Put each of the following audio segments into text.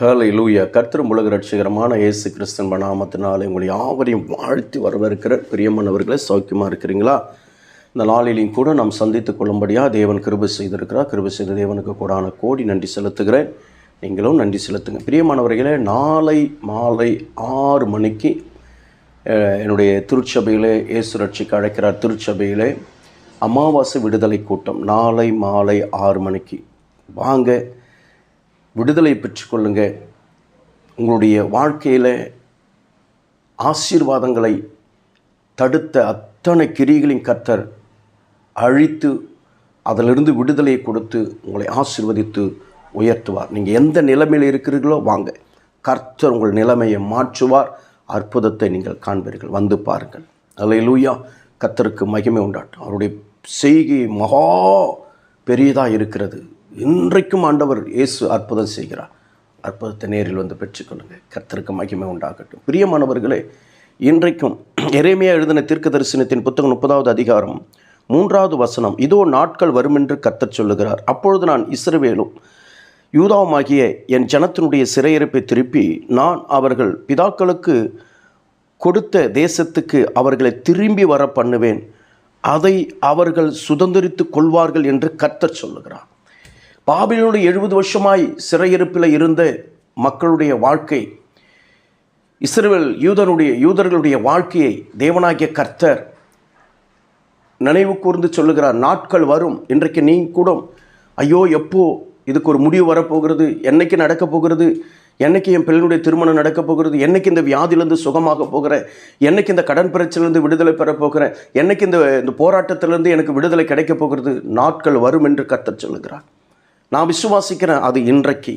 ஹலை லூயா கர்த்தரும் உலக ரட்சிகரமான இயேசு கிறிஸ்தன் நாமத்தினாலே உங்களை யாவரையும் வாழ்த்தி வரவிருக்கிற பிரியமானவர்களே சௌக்கியமாக இருக்கிறீங்களா? இந்த நாளிலையும் கூட நாம் சந்தித்து கொள்ளும்படியாக தேவன் கிருபை செய்திருக்கிறார். கிருபை செய்த தேவனுக்கு கூடான கோடி நன்றி செலுத்துகிறேன். நீங்களும் நன்றி செலுத்துங்க. பிரியமானவர்களே நாளை மாலை ஆறு மணிக்கு என்னுடைய திருச்சபையிலே இயேசு ரட்சிக்கு அழைக்கிறார். திருச்சபையிலே அமாவாசை விடுதலை கூட்டம். நாளை மாலை ஆறு மணிக்கு. வாங்க விடுதலை பெற்றுக்கொள்ளுங்க. உங்களுடைய வாழ்க்கையில் ஆசீர்வாதங்களை தடுத்த அத்தனை கிரிகளின் கர்த்தர் அழித்து அதிலிருந்து விடுதலையை கொடுத்து உங்களை ஆசிர்வதித்து உயர்த்துவார். நீங்கள் எந்த நிலைமையில் இருக்கிறீர்களோ வாங்க. கர்த்தர் உங்கள் நிலைமையை மாற்றுவார். அற்புதத்தை நீங்கள் காண்பீர்கள். வந்து பாருங்கள். அதில் லூயா கர்த்தருக்கு மகிமை உண்டாட்டும். அவருடைய செய்கை மகா பெரியதாக இருக்கிறது. இன்றைக்கும் ஆண்டவர் இயேசு அற்புதம் செய்கிறார். அற்புதத்தை நேரில் வந்து பெற்றுக்கொள்ளுங்கள் கர்த்தருக்கு மகிமை உண்டாகட்டும். பிரியமானவர்களே இன்றைக்கும் எரேமியா எழுதின தீர்க்க தரிசனத்தின் புத்தகம் முப்பதாவது அதிகாரம் மூன்றாவது வசனம் இதோ நாட்கள் வரும் என்று கர்த்தர் சொல்லுகிறார். அப்பொழுது நான் இஸ்ரவேலும் யூதாவுமாகிய என் ஜனத்தினுடைய சிறையிருப்பை திருப்பி நான் அவர்கள் பிதாக்களுக்கு கொடுத்த தேசத்துக்கு அவர்களை திரும்பி வர பண்ணுவேன். அதை அவர்கள் சுதந்திரித்து கொள்வார்கள் என்று கர்த்தர் சொல்லுகிறார். பாபிலோடு எழுபது வருஷமாய் சிறையிருப்பில் இருந்த மக்களுடைய வாழ்க்கை இஸ்ரேல் யூதனுடைய யூதர்களுடைய வாழ்க்கையை தேவனாகிய கர்த்தர் நினைவு கூர்ந்து சொல்லுகிறார். நாட்கள் வரும் இன்றைக்கு நீ கூட ஐயோ எப்போ இதுக்கு ஒரு முடிவு வரப்போகிறது? என்னைக்கு நடக்கப் போகிறது? என்னைக்கு என் பிள்ளைனுடைய திருமணம் நடக்கப் போகிறது? என்னைக்கு இந்த வியாதியிலேருந்து சுகமாக போகிறேன் என்னைக்கு இந்த கடன் பிரச்சனையிலேருந்து விடுதலை பெறப்போகிறேன் என்னைக்கு இந்த இந்த போராட்டத்திலேருந்து எனக்கு விடுதலை கிடைக்கப் போகிறது? நாட்கள் வரும் என்று கர்த்தர் சொல்லுகிறார். நான் விசுவாசிக்கிறேன் அது இன்றைக்கு.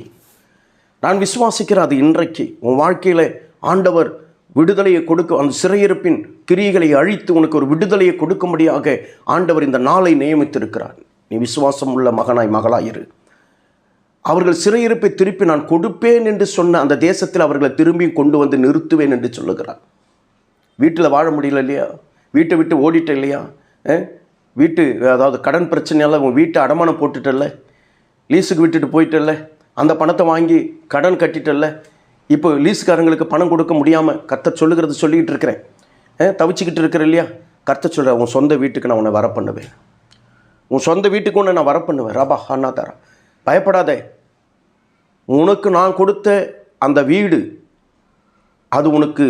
நான் விசுவாசிக்கிறேன் அது இன்றைக்கு. உன் வாழ்க்கையில் ஆண்டவர் விடுதலையை கொடுக்க அந்த சிறையிருப்பின் கிரியைகளை அழித்து உனக்கு ஒரு விடுதலையை கொடுக்கும்படியாக ஆண்டவர் இந்த நாளை நியமித்திருக்கிறார். நீ விசுவாசம் உள்ள மகனாய் மகளாயிரு. அவர்கள் சிறையிருப்பை திருப்பி நான் கொடுப்பேன் என்று சொன்ன அந்த தேசத்தில் அவர்களை திரும்பி கொண்டு வந்து நிறுத்துவேன் என்று சொல்லுகிறார். வீட்டில் வாழ முடியல இல்லையா? வீட்டை விட்டு ஓடிட்ட இல்லையா? வீட்டு அதாவது கடன் பிரச்சனையால் உன் வீட்டை அடமானம் போட்டுட்டல்ல? லீஸுக்கு விட்டுட்டு போயிட்டல்ல. அந்த பணத்தை வாங்கி கடன் கட்டிட்டல்ல. இப்போ லீஸுக்காரங்களுக்கு பணம் கொடுக்க முடியாமல் கர்த்தர் சொல்லுகிறது சொல்லிக்கிட்டு இருக்கிறேன். தவிச்சிக்கிட்டு தவிச்சுக்கிட்டு இருக்கிற இல்லையா? கர்த்தர் சொல்கிற உன் சொந்த வீட்டுக்கு நான் உன்னை வர பண்ணுவேன் உன் சொந்த வீட்டுக்கு உன்னை நான் வர பண்ணுவேன் ரபா அண்ணா தாரா. பயப்படாதே. உனக்கு நான் கொடுத்த அந்த வீடு அது உனக்கு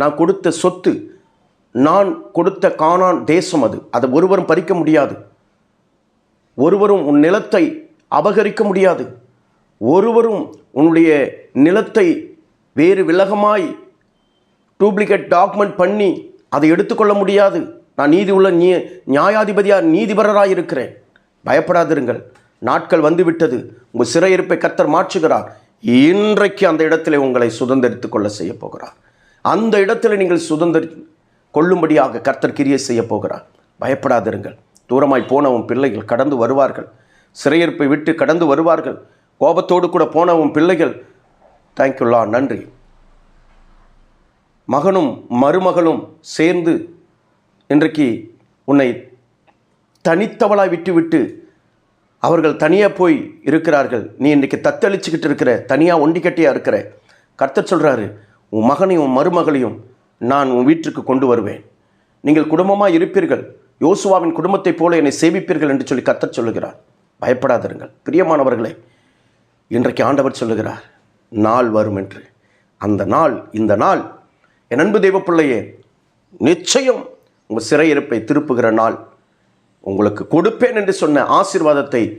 நான் கொடுத்த சொத்து நான் கொடுத்த காணான் தேசம் அது. அதை ஒருவரும் பறிக்க முடியாது. ஒருவரும் உன் நிலத்தை அபகரிக்க முடியாது. ஒருவரும் உன்னுடைய நிலத்தை வேறு விலகமாய் டூப்ளிகேட் டாக்குமெண்ட் பண்ணி அதை எடுத்துக்கொள்ள முடியாது. நான் நீதி உள்ள நீ நியாயாதிபதியாக நீதிபரராக இருக்கிறேன். பயப்படாதிருங்கள். நாட்கள் வந்துவிட்டது. உங்கள் சிறையிருப்பை கத்தர் மாற்றுகிறார். இன்றைக்கு அந்த இடத்துல உங்களை சுதந்திரித்து கொள்ள செய்ய போகிறார். அந்த இடத்துல நீங்கள் சுதந்திரி கொள்ளும்படியாக கர்த்தர் கிரியை செய்ய போகிறார். பயப்படாதிருங்கள். தூரமாய் போன உன் பிள்ளைகள் கடந்து வருவார்கள். சிறையிருப்பை விட்டு கடந்து வருவார்கள். கோபத்தோடு கூட போன உன் பிள்ளைகள் தேங்க்யூல்லா நன்றி. மகனும் மருமகளும் சேர்ந்து இன்றைக்கு உன்னை தனித்தவளாய் விட்டுவிட்டு அவர்கள் தனியாக போய் இருக்கிறார்கள். நீ இன்றைக்கி தத்தளிச்சுக்கிட்டு இருக்கிற தனியாக ஒண்டிக்கட்டியாக இருக்கிற கர்த்தர் சொல்கிறாரு உன் மகனையும் உன் மருமகளையும் நான் உன் வீட்டிற்கு கொண்டு வருவேன். நீங்கள் குடும்பமாக இருப்பீர்கள். யோசுவாவின் குடும்பத்தைப் போல என்னை சேவிப்பீர்கள் என்று சொல்லி கத்தச் சொல்லுகிறார். பயப்படாதிருங்கள். பிரியமானவர்களே இன்றைக்கு ஆண்டவர் சொல்லுகிறார் நாள் வரும் என்று. அந்த நாள் இந்த நாள் என் அன்பு தெய்வ பிள்ளையே நிச்சயம் உங்கள் சிறையிருப்பை திருப்புகிற நாள் உங்களுக்கு கொடுப்பேன் என்று சொன்ன ஆசீர்வாதத்தை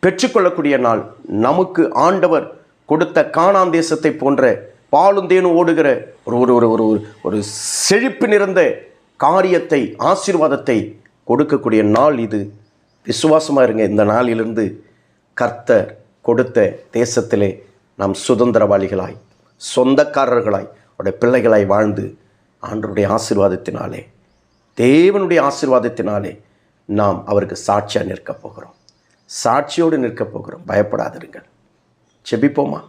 பெற்றுக்கொள்ளக்கூடிய நாள் நமக்கு ஆண்டவர் கொடுத்த காணாம் தேசத்தை போன்ற பாலுந்தேனும் ஓடுகிற ஒரு ஒரு ஒரு ஒரு ஒரு- ஒரு செழிப்பு நிறைந்த காரியத்தை ஆசீர்வாதத்தை கொடுக்கக்கூடிய நாள் இது. விசுவாசமாக இருங்க. இந்த நாளிலிருந்து கர்த்தர் கொடுத்த தேசத்திலே நாம் சுதந்திரவாளிகளாய் சொந்தக்காரர்களாய் அவருடைய பிள்ளைகளாய் வாழ்ந்து ஆண்டருடைய ஆசீர்வாதத்தினாலே தேவனுடைய ஆசீர்வாதத்தினாலே நாம் அவருக்கு சாட்சியாக நிற்கப் போகிறோம். சாட்சியோடு நிற்கப் போகிறோம். பயப்படாதிருங்கள். செபிப்போமா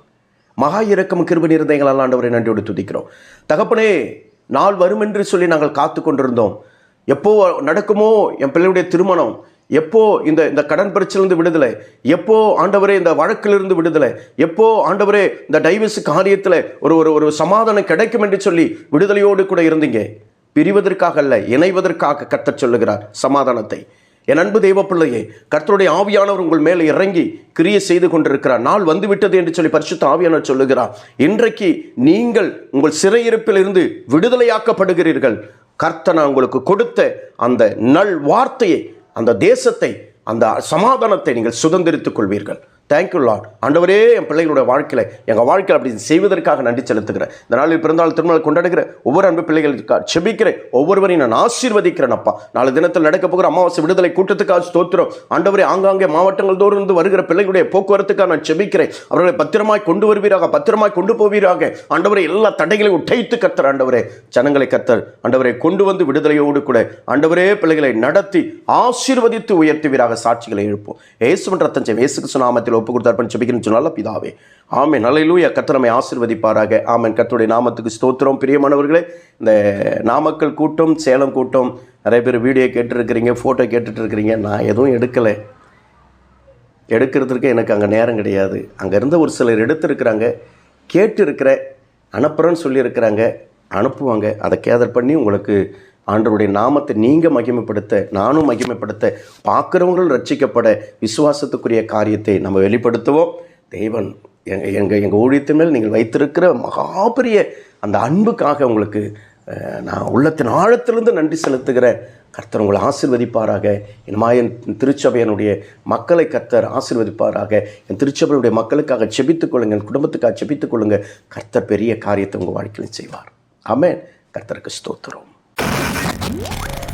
மகா இறக்கம் கிருப நிறந்தைகள் ஆண்டவரை நன்றியோடு துதிக்கிறோம். தகப்பனே நாள் வரும் என்று சொல்லி நாங்கள் காத்து கொண்டிருந்தோம் எப்போ நடக்குமோ என் பிள்ளையுடைய திருமணம். எப்போ இந்த இந்த கடன் பிரச்சனையிலிருந்து விடுதலை? எப்போ ஆண்டவரே இந்த வழக்கிலிருந்து விடுதலை? எப்போ ஆண்டவரே இந்த டைவர்ஸ் காரியத்தில் ஒரு ஒரு ஒரு சமாதானம் கிடைக்கும் என்று சொல்லி விடுதலையோடு கூட இருந்தீங்க? பிரிவதற்காக அல்ல இணைவதற்காக கத்தச் சொல்லுகிறார் சமாதானத்தை. என் அன்பு தெய்வ பிள்ளையே கர்த்தருடைய ஆவியானவர் உங்கள் மேலே இறங்கி கிரியை செய்து கொண்டிருக்கிறார். நாள் வந்துவிட்டது என்று சொல்லி பரிசுத்த ஆவியானவர் சொல்லுகிறார். இன்றைக்கு நீங்கள் உங்கள் சிறையிருப்பிலிருந்து விடுதலையாக்கப்படுகிறீர்கள். கர்த்தனா உங்களுக்கு கொடுத்த அந்த நல் வார்த்தையை அந்த தேசத்தை அந்த சமாதானத்தை நீங்கள் சுதந்திரித்துக் கொள்வீர்கள். தேங்க்யூ லாட் ஆண்டவரே என் பிள்ளைகளுடைய வாழ்க்கையில் எங்கள் வாழ்க்கையில் அப்படி செய்வதற்காக நன்றி செலுத்துகிறேன். இந்த நாளில் பிறந்தாள் திருமணம் கொண்டாடுகிற ஒவ்வொரு அன்பு பிள்ளைகளுக்காக செபிக்கிறேன். ஒவ்வொருவரையும் நான் ஆசீர்வதிக்கிறேன் அப்பா. நாலு தினத்தில் நடக்க போகிற அமாவாசை விடுதலை கூட்டத்துக்காக ஸ்தோத்திரம். ஆண்டவரே ஆங்காங்கே மாவட்டங்கள் தோறும் இருந்து வருகிற பிள்ளைகளுடைய போக்குவரத்துக்காக நான் செபிக்கிறேன். அவர்களை பத்திரமாய் கொண்டு வருவீராக பத்திரமாய் கொண்டு போவீராக. ஆண்டவரை எல்லா தடைகளையும் உடைத்து கத்தர் ஆண்டவரே. ஜனங்களை கத்தர் ஆண்டவரை கொண்டு வந்து விடுதலையோடு கூட ஆண்டவரே பிள்ளைகளை நடத்தி ஆசீர்வதித்து உயர்த்துவீராக சாட்சிகளை எழுப்போம் ஏசுவன் ரத்தம் செய்யும் ஏசு கிறிஸ்து நாமத்தில் ஒப்பு கொடுத்தார் செபிக்கிறேன் சொன்னால பிதாவே ஆமே நல்லையிலூய கத்தனமை ஆசிர்வதிப்பாராக. ஆமன். கர்த்தருடைய நாமத்துக்கு ஸ்தோத்திரம். பிரியமானவர்களே இந்த நாமக்கல் கூட்டம் சேலம் கூட்டம் நிறைய பேர் வீடியோ கேட்டுருக்கிறீங்க ஃபோட்டோ கேட்டுட்டு இருக்கிறீங்க நான் எதுவும் எடுக்கலை. எடுக்கிறதுக்கு எனக்கு அங்கே நேரம் கிடையாது. அங்கே இருந்த ஒரு சிலர் எடுத்திருக்கிறாங்க கேட்டு இருக்கிற அனுப்புகிறேன்னு சொல்லியிருக்கிறாங்க அனுப்புவாங்க. அதை கேதர் பண்ணி உங்களுக்கு ஆண்டவருடைய நாமத்தை நீங்கள் மகிமைப்படுத்த நானும் மகிமைப்படுத்த பார்க்குறவங்களும் ரட்சிக்கப்பட விசுவாசத்துக்குரிய காரியத்தை நம்ம வெளிப்படுத்துவோம். தேவன் எங்கள் எங்கள் எங்கள் ஊழியத்தின் மேல் நீங்கள் வைத்திருக்கிற மகாபெரிய அந்த அன்புக்காக உங்களுக்கு நான் உள்ளத்தின் ஆழத்திலிருந்து நன்றி செலுத்துகிறேன் கர்த்தர் உங்களை ஆசீர்வதிப்பாராக. என் மாயன் திருச்சபையனுடைய மக்களை கர்த்தர் ஆசிர்வதிப்பாராக. என் திருச்சபையுடைய மக்களுக்காக செபித்துக் கொள்ளுங்கள் என் குடும்பத்துக்காக செபித்துக் கர்த்தர் பெரிய காரியத்தை உங்கள் வாழ்க்கையில் செய்வார். ஆமென். கர்த்தருக்கு ஸ்தோத்திரம். Yeah.